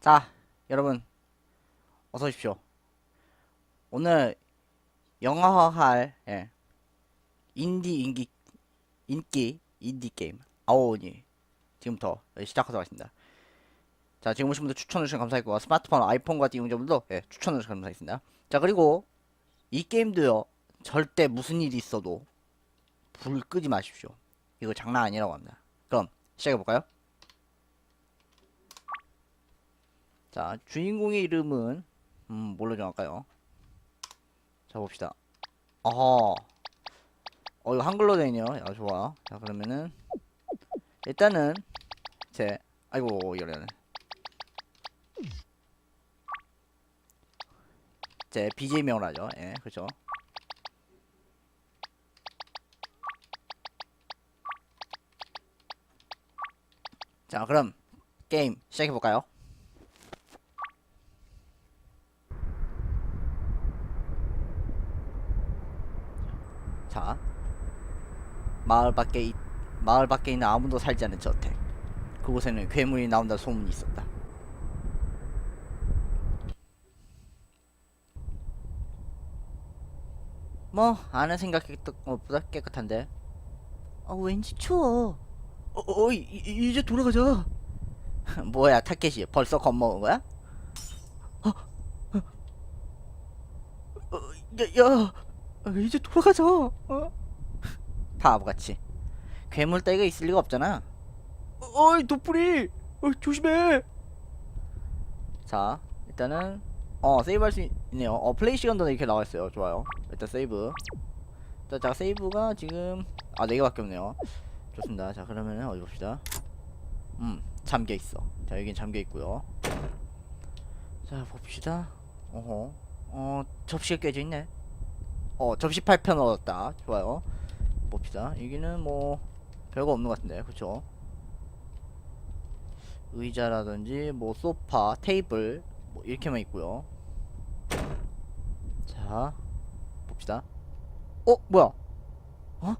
자, 여러분 어서 오십시오. 오늘 영화화할 예, 인디 인기 인기 인디 게임 아오니 지금부터 시작하도록 하겠습니다. 자, 지금 오신 분들 추천해 주시면 감사하겠고 스마트폰 아이폰 같은 이용자분도 예, 추천해 주시면 감사하겠습니다. 자, 그리고 이 게임도요. 절대 무슨 일이 있어도 불 끄지 마십시오. 이거 장난 아니라고 합니다. 그럼 시작해 볼까요? 자, 주인공의 이름은 음, 뭘로 정할까요? 자, 봅시다. 어허. 어, 이거 한글로 되어 있네요. 야, 좋아. 자, 그러면은 일단은 제 아이고, 이러네. 제 BJ명을 하죠. 예, 그렇죠. 자, 그럼 게임 시작해 볼까요? 자, 마을 밖에 있, 마을 밖에 있는 아무도 살지 않은 저택. 그곳에는 괴물이 나온다 소문이 있었다. 뭐 아는 생각했던 것보다 깨끗한데. 아 왠지 추워. 어, 어 이, 이- 이제 돌아가자. 뭐야 타켓이 벌써 겁먹은 거야? 어, 어, 어, 야, 야, 어, 이제 돌아가자. 어? 바보같이. 괴물 따위가 있을 리가 없잖아. 어, 어이 도뿌리, 어, 조심해. 자, 일단은 어 세이브 할 수 있네요. 어 플레이 시간도 이렇게 나와 있어요. 좋아요. 일단 세이브. 자, 자 세이브가 지금 아네 개밖에 없네요. 좋습니다. 자 그러면은 어디 봅시다. 음 잠겨 있어. 자 여긴 잠겨 있고요. 자 봅시다. 어허. 어 접시가 깨져 있네. 어 접시 8편 얻었다. 좋아요. 봅시다. 여기는 뭐 별거 없는 것 같은데, 그렇죠? 의자라든지 뭐 소파, 테이블 뭐 이렇게만 있고요. 자 봅시다. 어 뭐야? 어?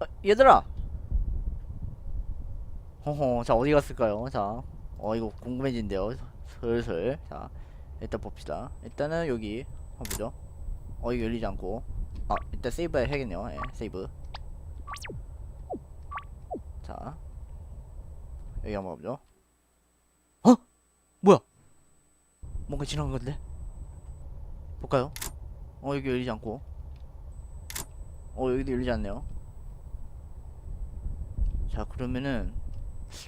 어, 얘들아. 허허, 자 어디 갔을까요? 자, 어 이거 궁금해진대요. 슬슬. 자, 일단 봅시다. 일단은 여기 한번 보죠. 어 이거 열리지 않고. 아, 일단 세이브 해야겠네요. 예, 세이브. 자, 여기 한번 보죠. 어? 뭐야? 뭔가 지나간 건데? 볼까요? 어 여기 열리지 않고. 어 여기도 열리지 않네요. 자 그러면은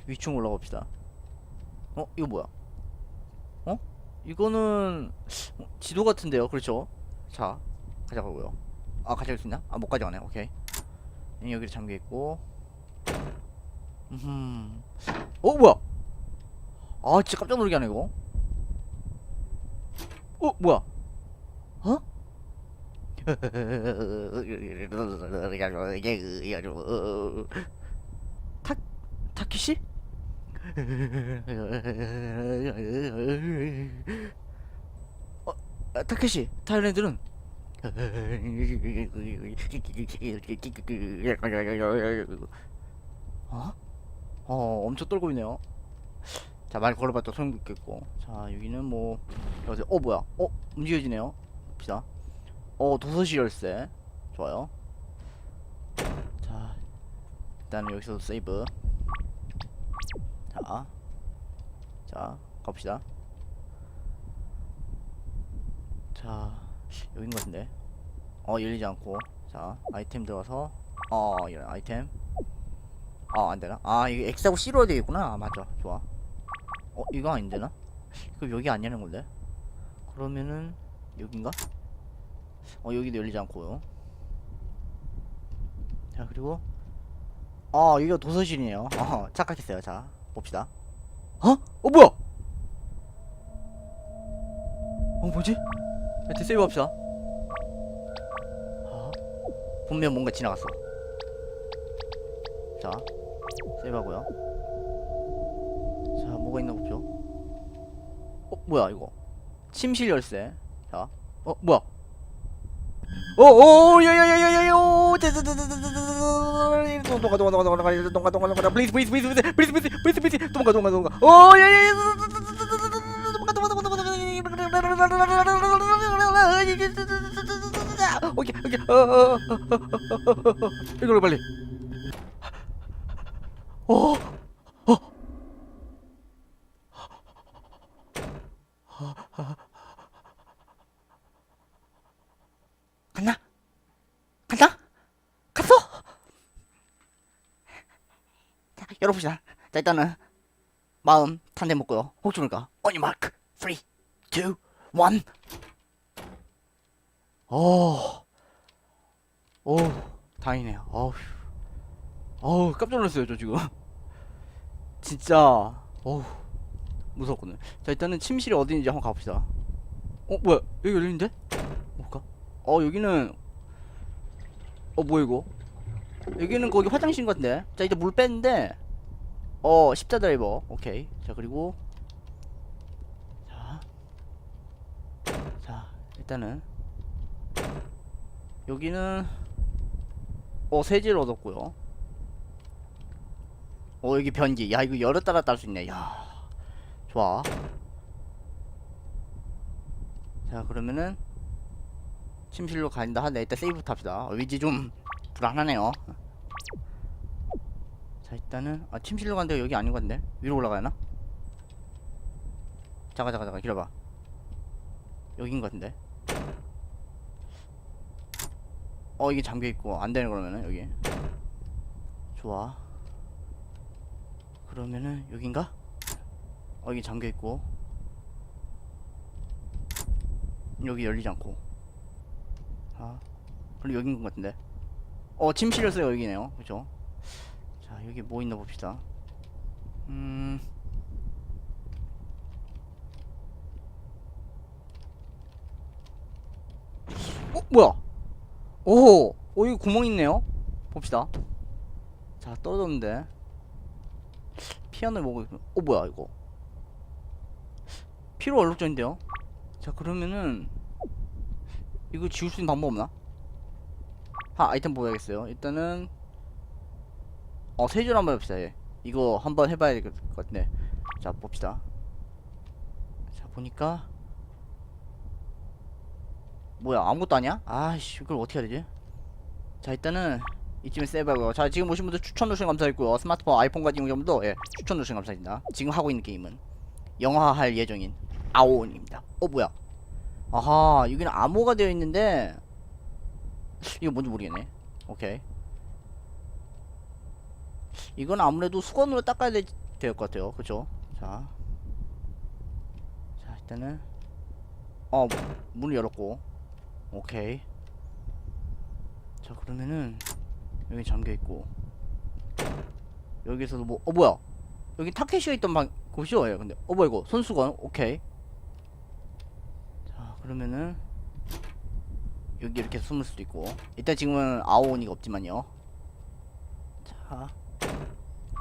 위층 올라가 봅시다. 어 이거 뭐야? 어? 이거는 어, 지도 같은데요, 그렇죠? 자 가져가고요. 아 가져갈 수 있나? 아 못 가져가네. 오케이. 음, 여기 잠겨 있고. 음. 어 뭐야? 아 진짜 깜짝 놀게 이거. 어 뭐야? 어? 타 타키시? 어, 아, 타케시, 타일랜드는 어? 어, 엄청 떨고 있네요. 자, 말 걸어봤다 소용 있겠고. 자, 여기는 뭐, 여기, 어, 뭐야? 어, 움직여지네요. 봅시다. 어, 도서시 열쇠. 좋아요. 자, 일단 여기서 세이브. 자, 자, 갑시다. 자, 여긴 것 같은데. 어, 열리지 않고. 자, 아이템 들어가서. 어, 이런 아이템. 아, 안 되나? 아, 이게 X하고 C로 되어 있구나. 아, 맞아. 좋아. 어, 이거 아닌데나? 그럼 여기 안 여는 건데? 그러면은, 여긴가? 어, 여기도 열리지 않고요. 자, 그리고, 아, 여기가 도서실이네요. 어, 착각했어요. 자, 봅시다. 어? 어, 뭐야? 어, 뭐지? 세이브 합시다. 아, 분명 뭔가 지나갔어. 자, 세이브하고요. 자, 뭐가 있나 보죠. 어, 뭐야 이거? 침실 열쇠. 자, 어, 뭐야? 오오 야야야야야야 도망가 도망가 도망가 도망가 도망가 도망가 플리즈 플리즈 플리즈 플리즈 플리즈 플리즈 플리즈 도망가 도망가 도망가 오 야야야 도망가 도망가 도망가 오케이 오케이 어 어어 이걸로 빨리 어 갔나? 갔나? 갔어? 자, 열어봅시다. 자, 일단은 마음 탄대 먹고요. 혹시 on your mark, 3, 2, 1. 오, 오, 다행이네요. 어우, 어우, 깜짝 놀랐어요, 저 지금. 진짜, 어우, 무섭거든. 자, 일단은 침실이 어디인지 한번 가봅시다. 어, 뭐야? 여기 열리는데? 뭘까? 어 여기는 어 뭐야 이거 여기는 거기 화장실인 것 같은데 자 이제 물 뺐는데 어 십자 드라이버 오케이 자 그리고 자, 자 일단은 여기는 어 세제를 얻었고요. 어 여기 변기. 야 이거 열었다 닫았다 할수 있네. 야 좋아. 자 그러면은 침실로 간다. 하네 일단 세이브부터 합시다. 어, 위지 좀 불안하네요. 자 일단은 아 침실로 간데 여기 아닌 것 같은데? 위로 올라가야 하나? 잠깐 잠깐 잠깐. 기다려봐. 여긴 것 같은데 어 이게 잠겨있고 안되네 그러면은 여기 좋아 그러면은 여긴가? 어 여기 잠겨있고 여기 열리지 않고 아, 그럼 여긴 것 같은데. 어, 침실에서 여기네요. 그죠? 자, 여기 뭐 있나 봅시다. 음. 어, 뭐야? 오, 오, 여기 구멍 있네요. 봅시다. 자, 떨어졌는데. 피아노 뭐고, 어, 뭐야, 이거. 피로 얼룩전인데요? 자, 그러면은, 이거 지울 수 있는 방법 없나? 아 아이템 보여야겠어요 일단은 어 세줄 한번 해봅시다 예. 이거 한번 해봐야 될 것 같은데 자 봅시다 자 보니까 뭐야 아무것도 아니야? 아이씨 이걸 어떻게 해야 되지? 자 일단은 이쯤에 세이브하고요. 자 지금 오신 분들 추천 누르신 감사했고요. 스마트폰 아이폰 가진 분들도 예 추천 누르신 감사합니다. 지금 하고 있는 게임은 영화할 예정인 아오온입니다. 어 뭐야? 아하 여기는 암호가 되어 있는데 이거 뭔지 모르겠네. 오케이. 이건 아무래도 수건으로 닦아야 될것 같아요. 그쵸? 자, 자 일단은 어 문을 열었고 오케이. 자 그러면은 여기 잠겨있고. 여기서도 뭐 어 뭐야? 여기 타케시가 있던 방 곳이요 예 근데. 어 뭐야 이거? 손수건. 오케이. 자 그러면은 여기 이렇게 숨을 수도 있고. 일단 지금은 아오니가 없지만요. 자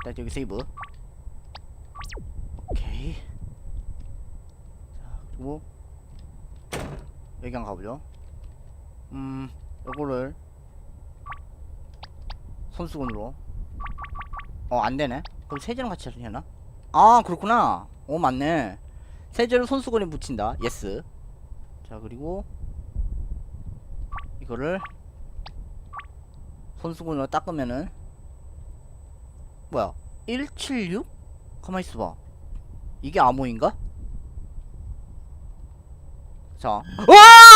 일단 여기 세이브. 오케이. 자 그리고 여기 한번 가보죠 음 요거를 손수건으로. 어 안되네. 그럼 세제랑 같이 하나? 아 그렇구나. 어 맞네. 세제를 손수건에 묻힌다. 예스. 자 그리고 이거를 손수건으로 닦으면은 뭐야? 176? 가만히 있어봐. 이게 암호인가? 자. Please,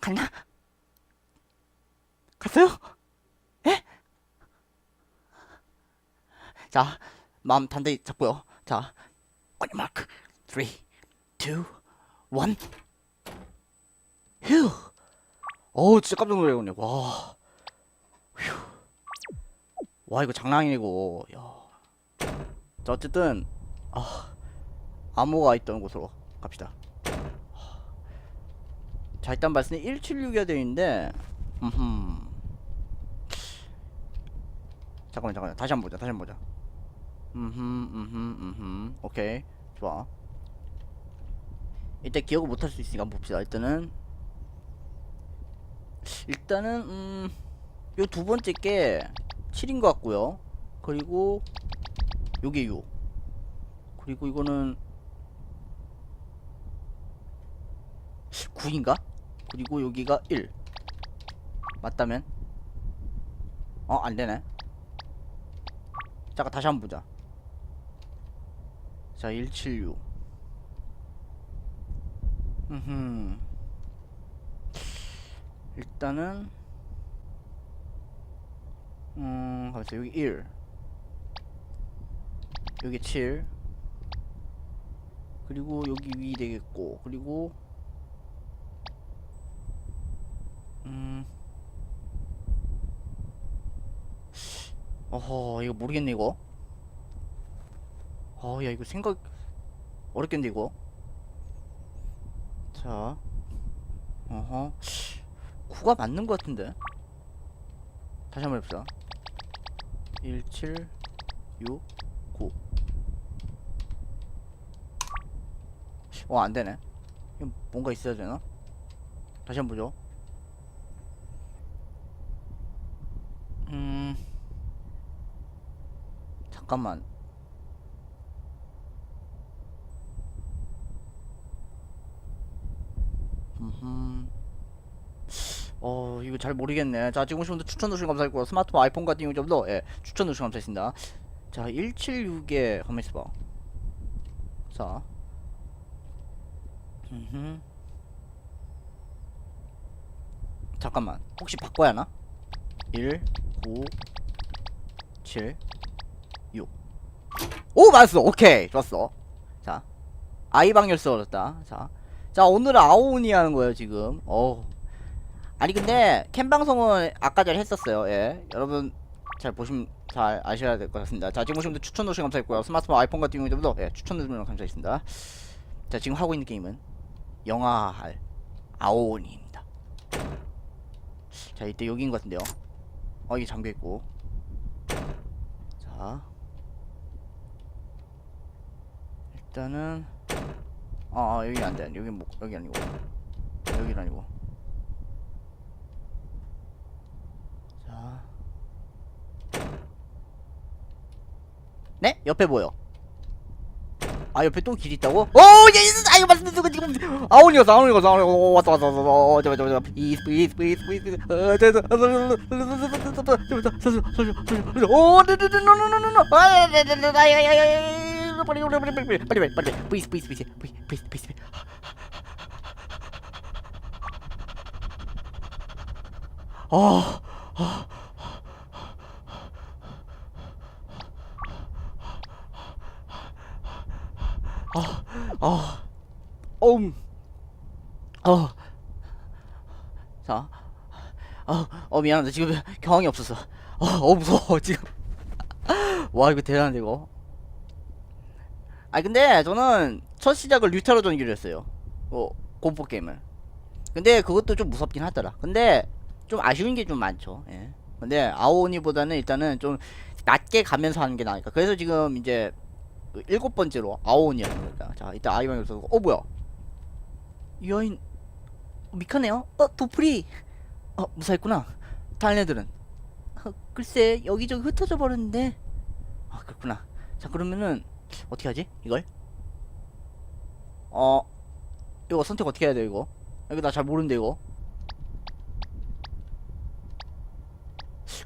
갔나? 갔어요? 예? 자, 마음 단단히 잡고요. 자, your mark, 3, 2, 1. 휴. 어우, 진짜 깜짝 놀래겠네. 와. 휴. 와, 이거 장난 아니고. 야. 자, 어쨌든 아 암호가 있던 곳으로 갑시다 자 일단 말씀에 176이어야 되는데 음흠 잠깐만 잠깐만 다시 한번 보자 다시 한번 보자 음흠 음흠 음흠. 오케이. 좋아. 일단 기억을 못할 수 있으니까 한번 봅시다. 일단은. 일단은 음요 두 번째 게 7인 것 같고요. 그리고 요게 6 그리고 이거는 9인가? 그리고 여기가 1 맞다면? 어 안되네. 잠깐 다시 한번 보자 자 176 음흠. 일단은 음 가만있어 여기 1 여기 7 그리고 여기 위 되겠고 그리고 음. 어허 이거 모르겠네 이거 어 야 이거 생각 어렵겠는데 이거? 자 어허. 9가 맞는 것 같은데? 다시 한번 해봅시다. 1 7 6 9 어 안 되네. 이거 뭔가 있어야 되나? 다시 한번 보죠. 음. 잠깐만 음흠 어 이거 잘 모르겠네. 자 지금 오신 분들 추천 누르신 감사했고 스마트폰 아이폰 같은 경우 좀더 예, 추천 누르신 감사했습니다. 자 176에 가만 있어봐. 자. 음흠. 잠깐만. 혹시 바꿔야 하나? 1 9 7 6 오! 맞았어. 오케이. 좋았어. 자. 아이방 열쇠 얻었다. 자, 자 오늘은 아오니 하는 거예요 지금. 어 아니 근데 캠 방송은 아까 전에 했었어요. 예. 여러분 잘 보시면 잘 아셔야 될 것 같습니다. 자 지금 보시면 추천 누르시 감사했고요. 스마트폰 아이폰 같은 경우에도 예 추천 누르시면 감사했습니다. 자 지금 하고 있는 게임은 영화할 아오니입니다. 자 이때 여기인 것 같은데요. 어 이게 잠겨있고. 자. 일단은 아, 아 여기 안돼 여기 뭐 여기 아니고 여기 아니고 자 네? 옆에 뭐요? 아 옆에 또길 있다고? 오! 예! 아 이거 맞습니다 누가 지금 아오니였어 아오니였어 아오니 오 왔어 왔어 왔어 어 잠깐 잠깐 잠깐 플리즈 플리즈 플리즈 플리즈 어 잠깐 오 노노노노노노노 아 빨리 빨리 빨리 빨리 빨리 빨리 플리즈 플리즈 플리즈 플리즈 플리즈 아. 아, 어음, 어, 자, 어, 어 미안한데 지금 경황이 없었어. 어, 어 무서워 지금. 와 이거 대단한데 이거. 아 근데 저는 첫 시작을 류타로 전기로 했어요. 어, 공포 게임을. 근데 그것도 좀 무섭긴 하더라. 근데 좀 아쉬운 게 좀 많죠. 예. 근데 아오니보다는 일단은 좀 낮게 가면서 하는 게 나으니까. 그래서 지금 이제 그 일곱 번째로 아오니였는 겁니다. 자, 이때 아이방이 없어서 어 뭐야? 이 여인 어, 미카네요? 어 도프리. 어 무사했구나. 다른 애들은 어, 글쎄 여기저기 흩어져 버렸는데. 아 그렇구나. 자 그러면은 어떻게 하지? 이걸? 어 이거 선택 어떻게 해야 돼 이거? 이거 나 잘 모르는데 이거.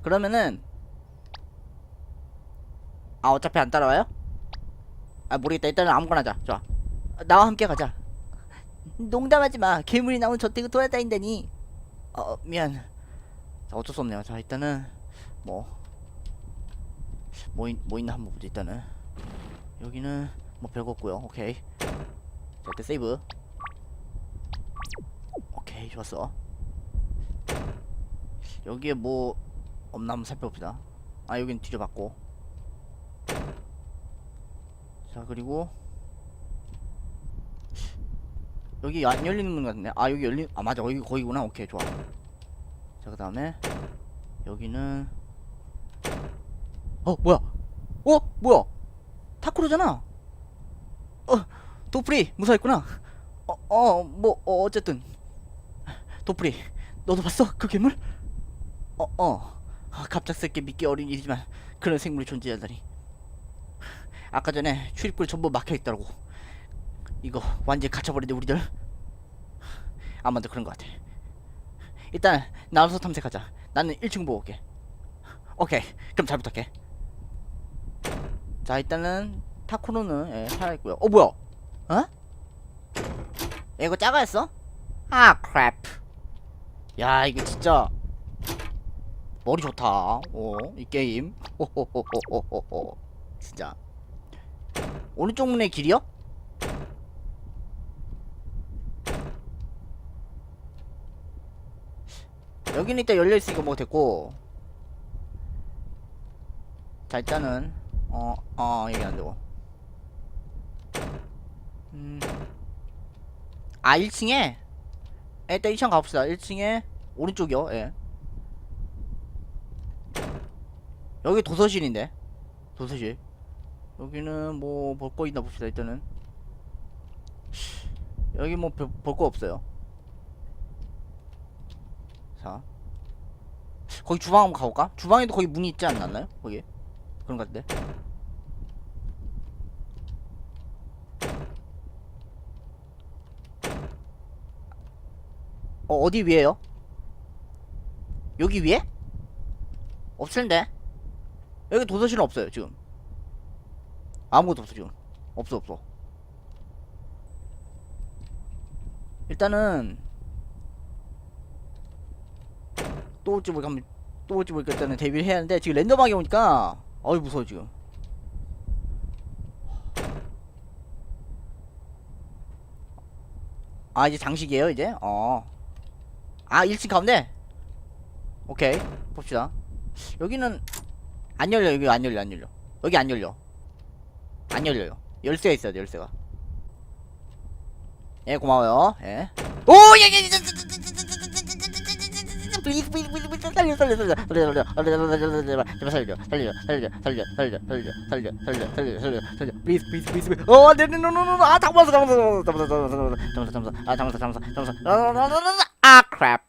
그러면은 아 어차피 안 따라와요? 아 모르겠다 일단은 아무거나 하자 좋아 나와 함께 가자 농담하지 마 괴물이 나온 저택을 돌아다닌다니 어 미안 자 어쩔 수 없네요 자 일단은 뭐 뭐, 있, 뭐 있나 한번 보자 일단은 여기는 뭐 별거 없고요. 오케이. 자 일단 세이브. 오케이 좋았어. 여기에 뭐 없나 한번 살펴봅시다. 아 여긴 뒤져봤고. 자 그리고 여기 안 열리는 문 같네 아 여기 열리 아 맞아. 여기 거기구나. 오케이 좋아. 자 그 다음에 여기는 어 뭐야? 어? 뭐야 타쿠로잖아. 어 도프리 무사했구나. 어 어 뭐 어, 어쨌든. 도프리 너도 봤어? 그 괴물? 어 어. 아, 갑작스럽게 믿기 어린 일이지만 그런 생물이 존재한다니. 아까 전에 출입구를 전부 막혀 있더라고. 이거 완전 히 갇혀버린데 우리들. 아마도 그런 것 같아. 일단 나와서 탐색하자. 나는 1층 보고 올게. 오케이. 그럼 잘 부탁해 자 일단은 타코로는 예, 살아있고요. 어 뭐야? 어? 야, 이거 작아했어? 아 크랩 야 이거 진짜 머리 좋다. 어이 게임. 호호호호호호호. 진짜. 오른쪽 문의 길이요? 여기는 일단 열려있으니까 뭐 됐고. 자 일단은 어어 얘기 안되고. 음 아 1층에? 일단 1층 가봅시다. 1층에 오른쪽이요. 예. 여기 도서실인데. 도서실. 여기는 뭐 볼 거 있나 봅시다 일단은. 여기 뭐 볼 거 없어요. 자. 거기 주방 한번 가볼까? 주방에도 거기 문이 있지 않았나요? 거기 그런 것 같은데? 어 어디 위에요? 여기 위에? 없을 텐데? 여기 도서실은 없어요 지금. 아무것도 없어 지금. 없어 없어. 일단은 또 올지 모르겠 또 올지 모르겠 일단은 데뷔를 해야 하는데 지금 랜덤하게 오니까 어이 무서워 지금 아 이제 장식이에요 이제 어 아 1층 가운데 오케이 봅시다 여기는 안 열려 여기 안 열려 안 열려 여기 안 열려 안 열려요 열쇠가 있어야 돼 열쇠가 예 고마워요 예 오예예 플리즈 플리즈 플리즈 플리즈 살려 살려 살려 살려 살려 살려 살려 살려 살려 살려 살려 살려 살려 살려 살려 살려 살려 살려 플리즈 플리즈 플리즈 어 안돼 노노노노 아 잠깐만 잠깐만 잠깐만 잠깐만 잠깐만 잠깐만 아 잠깐만 잠깐만 잠깐만 아 크랩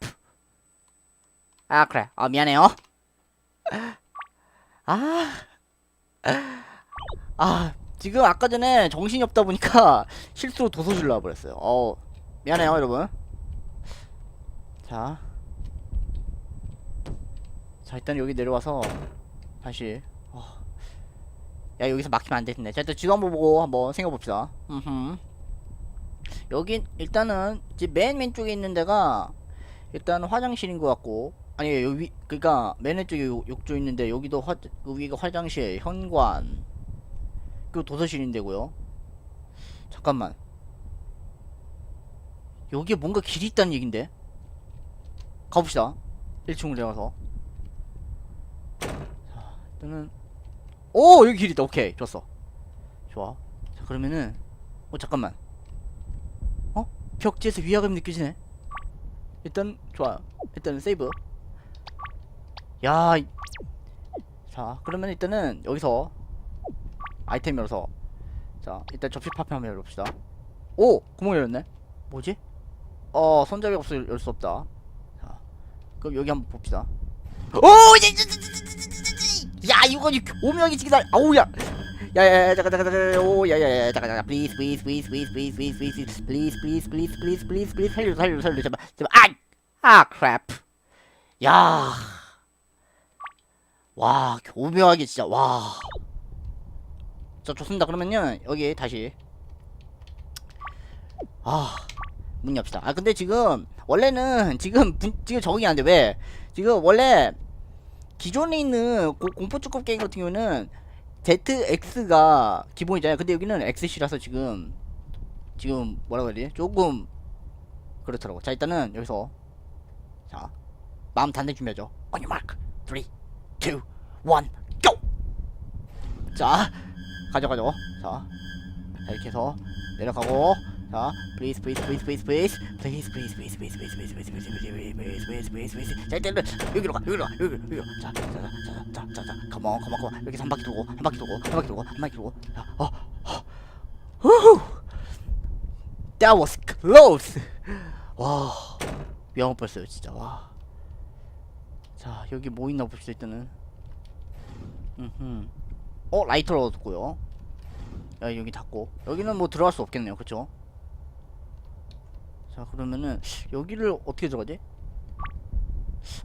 아 그래 아 미안해요 아, 아, 지금 아까 전에 정신이 없다 보니까 실수로 도서실로 와버렸어요. 어, 미안해요, 여러분. 자. 자, 일단 여기 내려와서 다시. 어. 야, 여기서 막히면 안 되겠네. 자, 일단 지도 한번 보고 한번 생각해봅시다. 음흠. 여긴, 일단은, 맨 왼쪽에 있는 데가, 일단 화장실인 것 같고, 아니 여기 그니까 맨 왼쪽에 요- 욕조 있는데 여기도 화그 위가 화장실 현관 그 도서실인데고요 잠깐만 여기에 뭔가 길이 있다는 얘긴데 가봅시다 1층으로 내려가서 자 일단은 오 여기 길 있다 오케이 좋았어 좋아 자 그러면은 어 잠깐만 어? 벽지에서 위화감이 느껴지네 일단 좋아요 일단은 세이브 야, 이- 자 그러면 일단은 여기서 아이템 열어서 자 일단 접시 파편 한번 열어봅시다. 오 구멍 열렸네. 뭐지? 어 손잡이가 없어 열 수 없다. 자 그럼 여기 한번 봅시다. 오, 야, 이거 오명이 날, 아우야. 야야야 잠깐 잠깐 잠깐 오 야야야 잠깐 잠깐 please please please please please please please please please please please please please 살려 살려 살려 제발 제발 아아 crap 야 와, 교묘하게 진짜 와. 자, 좋습니다. 그러면요 여기 다시 아, 문 엽시다. 아, 근데 지금 원래는 지금 분, 지금 적응이 안 돼. 왜? 지금 원래 기존에 있는 고, 공포 축구 게임 같은 경우는 ZX가 기본이잖아요. 근데 여기는 XC라서 지금 지금 뭐라고 해야 되지? 조금 그렇더라고. 자, 일단은 여기서 자, 마음 단대 준비하죠. On your mark. 3 2, 1, go! 자, 가져, 가져. 자, 자, 이렇게 해서 내려가고 자 please please please please please please please please please please please please please please please please please please 자 일단 여기로 가 여기로 가 여기로 여기로 자 자 자 자 자 자자 come on come on come on 여기서 한 바퀴 돌고 한 바퀴 돌고 한 바퀴 돌고 한 바퀴 돌고 자어 후 that was close 와 위험할 뻔했어요 진짜 와 자 여기 뭐 있나 봅시다 일단은 음흠 어 라이터를 얻었고요 야 여기 닫고 여기는 뭐 들어갈 수 없겠네요 그쵸 자 그러면은 여기를 어떻게 들어가지?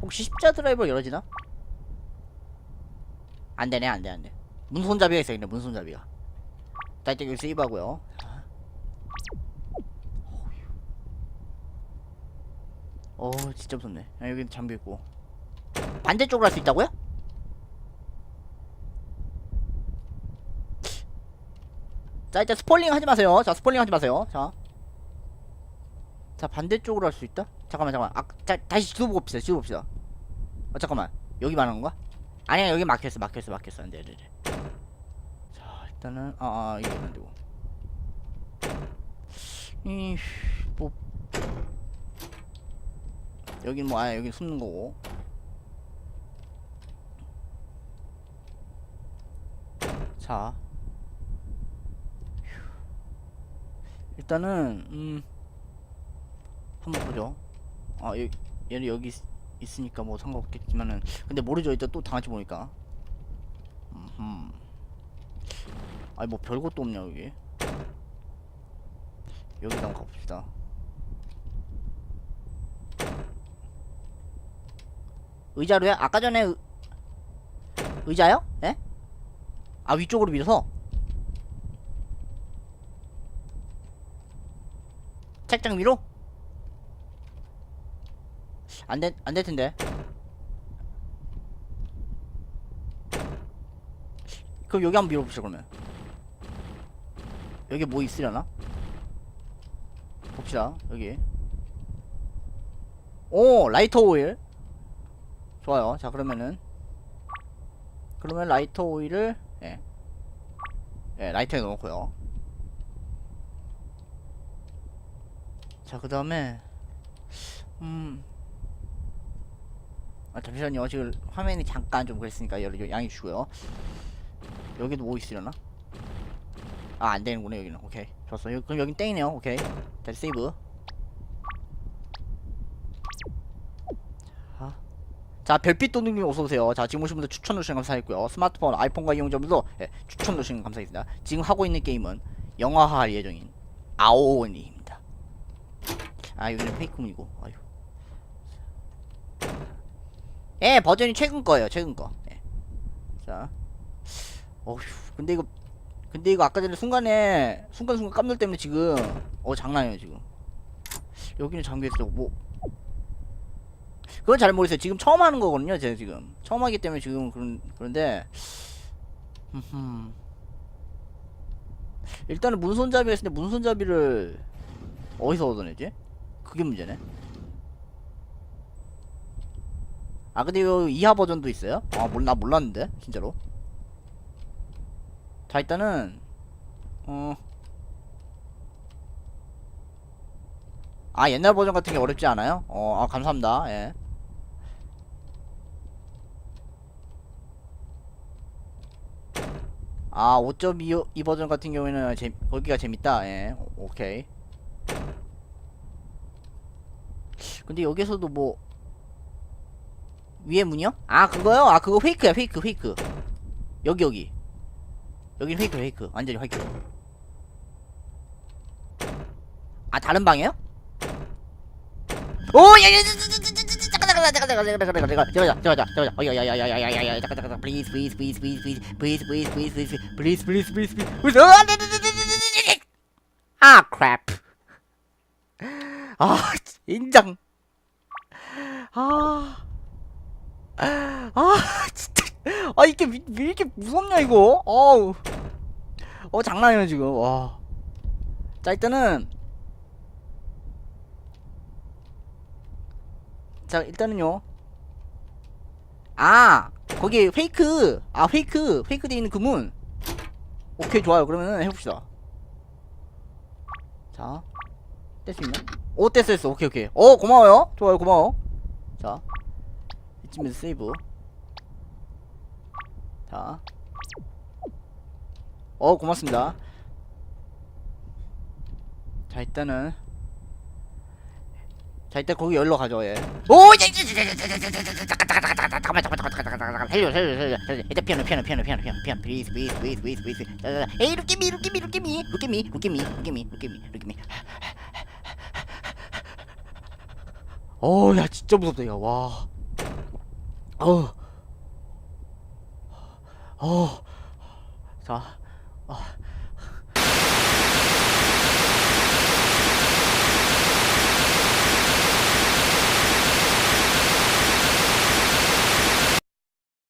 혹시 십자 드라이버 열어지나? 안되네 안돼 안돼. 문손잡이가 있어 근데 문손잡이가. 자 일단 여기 세이브하고요. 자. 어 진짜 무섭네. 아, 여기 잠겨있고. 반대쪽으로 할 수 있다고요? 자 일단 스폴링 하지 마세요. 자 스폴링 하지 마세요. 자. 자 반대쪽으로 할 수 있다? 잠깐만 잠깐만. 아, 자, 다시 지도 봅시다 지도 봅시다. 어 잠깐만. 여기 말하는 건가? 아니야 여기 막혔어 막혔어 막혔어. 안돼 안돼 자 일단은 아아 이게 안되고. 이뭐. 여긴 뭐 아야 여기 숨는 거고. 자. 일단은 음 한번 보죠 아 여기 얘는 여기 있, 있으니까 뭐 상관없겠지만은 근데 모르죠 일단 또 당할지 모르니까 음 아니 뭐 별것도 없냐 여기 여기 한번 가봅시다 의자로요? 아까 전에 의... 의자요? 예? 아 위쪽으로 밀어서 책장 위로? 안돼 안될 텐데. 그럼 여기 한번 밀어봅시다 그러면. 여기 뭐 있으려나? 봅시다 여기. 오 라이터 오일. 좋아요. 자 그러면은 그러면 라이터 오일을 예. 예 라이터에 넣고요. 자, 그 다음에, 음, 아, 잠시만요. 지금 화면이 잠깐 좀 그랬으니까 여러 양해 주시고요. 여기도 뭐 있으려나? 아, 안 되는구나, 여기는. 오케이. 좋았어. 여, 그럼 여긴 땡이네요. 오케이. 다시 세이브. 자, 자 별빛 도둑님 어서오세요. 자, 지금 오신 분들 추천 누르시는 감사했고요. 스마트폰, 아이폰과 이용자분들도 예, 추천 누르시는 감사했습니다. 지금 하고 있는 게임은 영화화할 예정인 아오니입니다. 아 여기는 페이크문이고 아유 예 버전이 최근 거예요 최근 거 예. 자 어휴 근데 이거 근데 이거 아까 전에 순간에 순간순간 깜놀 때문에 지금 어 장난이에요 지금 여기는 잠겨 있어 뭐 그건 잘 모르겠어요 지금 처음 하는 거거든요 제가 지금 처음 하기 때문에 지금 그런 그런데. 일단은 문손잡이가 있는데 문손잡이를 어디서 얻어내지? 그게 문제네. 아 근데 이거 이하 버전도 있어요? 아 몰라 몰랐는데 진짜로. 자 일단은 어. 아 옛날 버전 같은 게 어렵지 않아요? 어, 아 감사합니다. 예. 아 5.2이 버전 같은 경우에는 재, 거기가 재밌다. 예. 오- 오케이. 근데 여기서도 뭐 위에 문이요? 아 그거요? 아 그거 페이크야 페이크 페이크 여기 여기 여기 페이크 페이크 완전히 페이크 아 다른 방이에요? 오 야야 잠깐 잠깐 잠깐 잠깐 잠깐 잠깐 잠깐 잠깐 잠깐 잠깐 어야야야야야야야 잠깐 잠깐 please please please please please please please please please please please please please 아 crap 아 인장 아, 아, 진짜. 아, 이게 왜, 왜 이렇게 무섭냐, 이거? 어우. 어, 장난이야, 지금. 와. 자, 일단은. 자, 일단은요. 아, 거기 페이크. 아, 페이크. 페이크 돼 있는 그 문. 오케이, 좋아요. 그러면은 해봅시다. 자, 뗄 수 있나? 오, 뗐어, 뗐어. 오케이, 오케이. 어, 고마워요. 좋아요, 고마워. 자, 이쯤에서 세이브. 자, 어, 고맙습니다. 자, 일단은 자, 일단 거기 열로 가죠, 예. 오, 야, 잠깐만, 잠깐만, 잠깐만, 잠깐만, 살려, 살려, 살려, 살려. 일단 피아노, 피아노, 피아노, 피아노, 피아노, 피아노, 브리즈, 브리즈. 자, 자, 자. 에이, 루키미, 루키미, 루키미, 루키미, 루키미, 루키미, 루키미, 루키미. 어, 야, 진짜 무섭다, 야, 와. 어, 어, 자, 아,